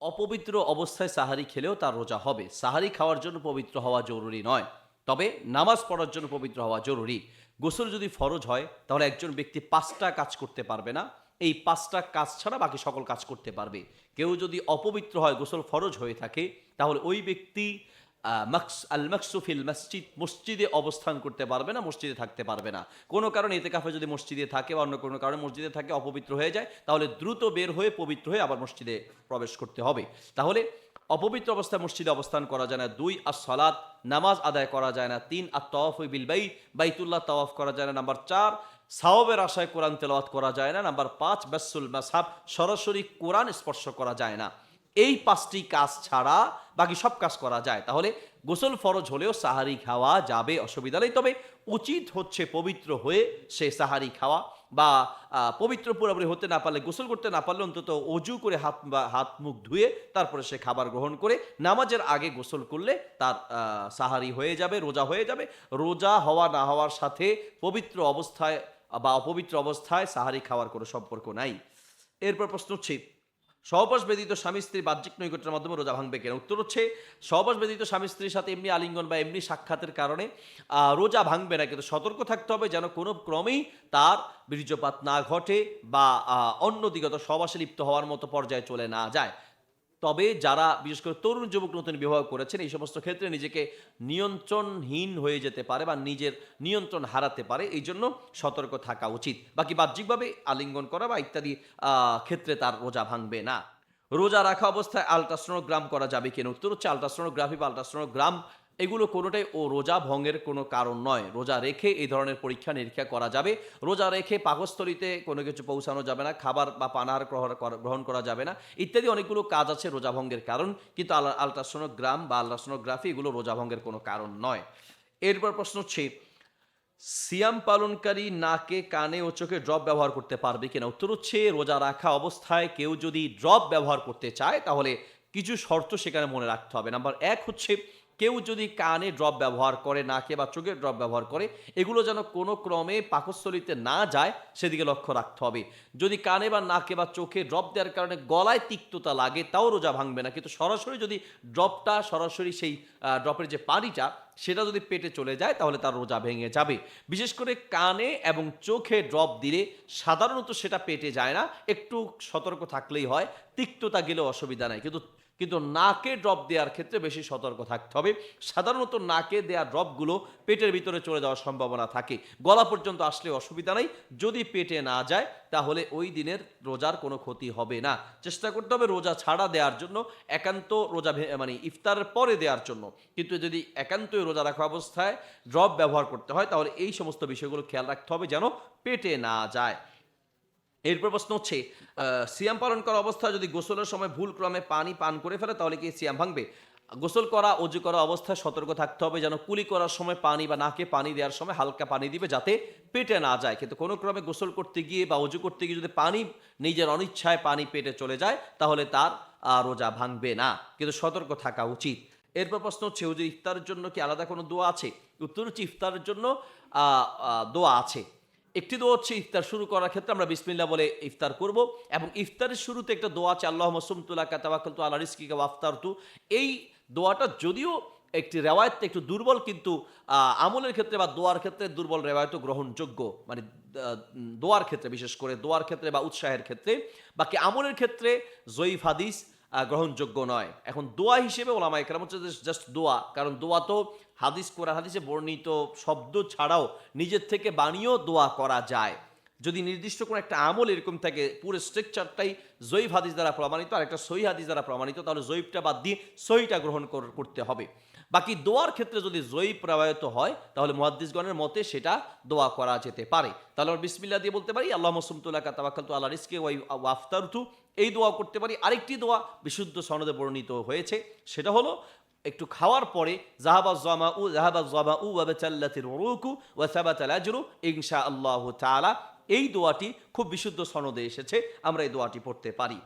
অপবিত্র অবস্থায় সাহারি খেলেও তার রোজা হবে। সাহারি খাওয়ার জন্য পবিত্র হওয়া জরুরি নয়। তবে নামাজ পড়ার জন্য পবিত্র হওয়া জরুরি। গোসল যদি ফরজ হয়, তাহলে একজন ব্যক্তি পাঁচটা কাজ করতে পারবে না। এই পাঁচটা কাজ ছাড়া বাকি সকল কাজ করতে পারবে। কেউ যদি অপবিত্র হয়, গোসল ফরজ হয়ে থাকে, তাহলে ওই ব্যক্তি আল মাকসুফিল মসজিদ, মসজিদে অবস্থান করতে পারবে না, মসজিদে থাকতে পারবে না। কোনো কারণে এতে কাফে যদি মসজিদে থাকে বা অন্য কোনো কারণে মসজিদে থাকে, অপবিত্র হয়ে যায়, তাহলে দ্রুত বের হয়ে পবিত্র হয়ে আবার মসজিদে প্রবেশ করতে হবে। তাহলে অপবিত্র অবস্থায় মসজিদে অবস্থান করা যায় না। দুই আর সলাৎ নামাজ আদায় করা যায় না। তিন আর তওয়াফ বিল বাই বাইতুল্লাহ তওয়াফ করা যায় না। নাম্বার চার সাওবের আশায় কোরআন তেলাওয়াত করা যায় না। নাম্বার পাঁচ বাসুল মাসাব, সরাসরি কোরআন স্পর্শ করা যায় না। এই পাঁচটি কাজ ছাড়া বাকি সব কাজ করা যায়। তাহলে গোসল ফরজ হলেও সাহারি খাওয়া যাবে অসুবিধা নেই। তবে উচিত হচ্ছে পবিত্র হয়ে সে সাহারি খাওয়া বা পবিত্র পুরোপুরি হতে না পারলে, গোসল করতে না পারলে অন্তত অজু করে হাত হাত মুখ ধুয়ে তারপরে সে খাবার গ্রহণ করে নামাজের আগে গোসল করলে তার সাহারি হয়ে যাবে, রোজা হয়ে যাবে। রোজা হওয়া না হওয়ার সাথে পবিত্র অবস্থায় বা অপবিত্র অবস্থায় সাহারি খাওয়ার কোনো সম্পর্ক নাই। এরপর প্রশ্ন হচ্ছে সহবাস ব্যতীত স্বামী স্ত্রী বাহ্যিক নৈকট্যের মাধ্যমে রোজা ভাঙবে কেন? উত্তর হচ্ছে, সহবাস ব্যতীত স্বামী স্ত্রীর সাথে এমনি আলিঙ্গন বা এমনি সাক্ষাতের কারণে রোজা ভাঙবে না। কিন্তু সতর্ক থাকতে হবে যেন কোনো ক্রমেই তার বীর্যপাত না ঘটে বা অন্য দিগত সহবাসে লিপ্ত হওয়ার মতো পর্যায়ে চলে না যায়। তবে যারা, বিশেষ করে তরুণ যুবক নতুন বিবাহ করেছেন, এই সমস্ত ক্ষেত্রে নিজেকে নিয়ন্ত্রণহীন হয়ে যেতে পারে বা নিজের নিয়ন্ত্রণ হারাতে পারে, এই জন্য সতর্ক থাকা উচিত। বাকি বাহ্যিকভাবে আলিঙ্গন করা বা ইত্যাদি ক্ষেত্রে তার রোজা ভাঙবে না। রোজা রাখা অবস্থায় আলট্রাসোনোগ্রাম করা যাবে কিনা উত্তর হচ্ছে আলট্রাসোনোগ্রাফি বা আলট্রাসোনোগ্রাম এগুলো কোনোটাই ও রোজা ভঙ্গের কোনো কারণ নয়। রোজা রেখে এই ধরনের পরীক্ষা নিরীক্ষা করা যাবে। রোজা রেখে পাকস্থলিতে কোনো কিছু পৌঁছানো যাবে না। খাবার বা পানাহার গ্রহণ করা- যাবে না। ইত্যাদি অনেকগুলো কাজ আছে রোজা ভঙ্গের কারণ। কিন্তু আল- আলট্রাসোনোগ্রাম বা আলট্রাসোনোগ্রাফি এগুলো রোজা ভঙ্গের কোনো কারণ নয়। এরপর প্রশ্ন হচ্ছে, সিয়াম পালনকারী নাকে, কানে ও চোখে ড্রপ ব্যবহার করতে পারবে কিনা? উত্তর হচ্ছে, রোজা রাখা অবস্থায় কেউ যদি ড্রপ ব্যবহার করতে চায়, তাহলে কিছু শর্ত সেখানে মনে রাখতে হবে। নাম্বার এক হচ্ছে কেউ যদি কানে ড্রপ ব্যবহার করে, নাকে বা চোখে ড্রপ ব্যবহার করে, এগুলো যেন কোনো ক্রমে পাকস্থলিতে না যায়, সেদিকে লক্ষ্য রাখতে হবে। যদি কানে বা নাকে বা চোখে ড্রপ দেওয়ার কারণে গলায় তিক্ততা লাগে, তাও রোজা ভাঙবে না। কিন্তু সরাসরি যদি ড্রপটা সরাসরি সেই ড্রপের যে পানিটা, সেটা যদি পেটে চলে যায়, তাহলে তার রোজা ভেঙে যাবে। বিশেষ করে কানে এবং চোখে ড্রপ দিলে সাধারণত সেটা পেটে যায় না। একটু সতর্ক থাকলেই হয়, তিক্ততা গেলেও অসুবিধা নাই। কিন্তু কিন্তু নাকে ড্রপ দেওয়ার ক্ষেত্রে বেশি সতর্ক থাকতে হবে। সাধারণত নাকে দেওয়া ড্রপগুলো পেটের ভিতরে চলে যাওয়ার সম্ভাবনা থাকে। গলা পর্যন্ত আসলে অসুবিধা নাই। যদি পেটে না যায়, তাহলে ওই দিনের রোজার কোনো ক্ষতি হবে না। চেষ্টা করতে হবে রোজা ছাড়া দেওয়ার জন্য, একান্ত রোজা মানে ইফতারের পরে দেওয়ার জন্য। কিন্তু যদি একান্তই রোজা রাখা অবস্থায় ড্রপ ব্যবহার করতে হয়, তাহলে এই সমস্ত বিষয়গুলো খেয়াল রাখতে হবে যেন পেটে না যায়। এরপর প্রশ্ন হচ্ছে সিয়াম পালন করা অবস্থায় যদি গোসলের সময় ভুল ক্রমে পানি পান করে ফেলে, তাহলে কি সিয়াম ভাঙবে? গোসল করা অজু করা অবস্থায় সতর্ক থাকতে হবে যেন কুলি করার সময় পানি বা নাকে পানি দেওয়ার সময় হালকা পানি দিবে যাতে পেটে না যায়। কিন্তু কোনো ক্রমে গোসল করতে গিয়ে বা অজু করতে গিয়ে যদি পানি, নিজের অনিচ্ছায় পানি পেটে চলে যায়, তাহলে তার রোজা ভাঙবে না। কিন্তু সতর্ক থাকা উচিত। এরপর প্রশ্ন হচ্ছে যে ইফতারের জন্য কি আলাদা কোনো দোয়া আছে? উত্তর হচ্ছে, ইফতারের জন্য দোয়া আছে। একটি দোয়া হচ্ছে, ইফতার শুরু করার ক্ষেত্রে আমরা বিসমিল্লা বলে ইফতার করব। এবং ইফতারের শুরুতে একটা দোয়া আছে আল্লাহ মসুমতুল্লাহ কাতাবাকলতু আল্লাহ রিস্কিকা ওয়াফতারতু এই দোয়াটা যদিও একটি রেওয়ায়ত, একটু দুর্বল, কিন্তু আমলের ক্ষেত্রে বা দোয়ার ক্ষেত্রে দুর্বল রেওয়ায়ত গ্রহণযোগ্য। মানে দোয়ার ক্ষেত্রে, বিশেষ করে দোয়ার ক্ষেত্রে বা উৎসাহের ক্ষেত্রে। বাকি আমলের ক্ষেত্রে জয়ীফ হাদিস গ্রহণযোগ্য নয়। এখন দোয়া হিসেবে ওলামা একরাম হচ্ছে জাস্ট দোয়া। কারণ দোয়া তো হাদিস কোরআন হাদিসে বর্ণিত শব্দ ছাড়াও নিজের থেকে বানিয়েও দোয়া করা যায়। যদি নির্দিষ্ট কোনো একটা আমল এরকম থাকে, পুরো স্ট্রাকচারটাই জৈব হাদিস দ্বারা প্রমাণিত, আর একটা সহি হাদিস দ্বারা প্রমাণিত, তাহলে জৈবটা বাদ দিয়ে সহিটা গ্রহণ করতে হবে। বাকি দোয়ার ক্ষেত্রে যদি জৈব প্রবাহিত হয়, তাহলে মহাদ্দিসগণের মতে সেটা দোয়া করা যেতে পারে। তাহলে আমরা বিসমিল্লা দিয়ে বলতে পারি আল্লাহ মসুমতুল্লাহ কাতাবাকাল আল্লাহ রিস্কে ওয়াই ওয়াফতারতু এই দোয়া করতে পারি। আরেকটি দোয়া বিশুদ্ধ সনদে বর্ণিত হয়েছে, সেটা হলো একটু খাওয়ার পরে জাহাবা জামা উ জাহাবা জামা উ ওয়াবাচাল্লাতির রুকু ওয়া সাবাতাল আজরু ইনশা আল্লাহ তাআলা এই দোয়াটি খুব বিশুদ্ধ সনদে এসেছে আমরা এই দোয়াটি পড়তে পারি।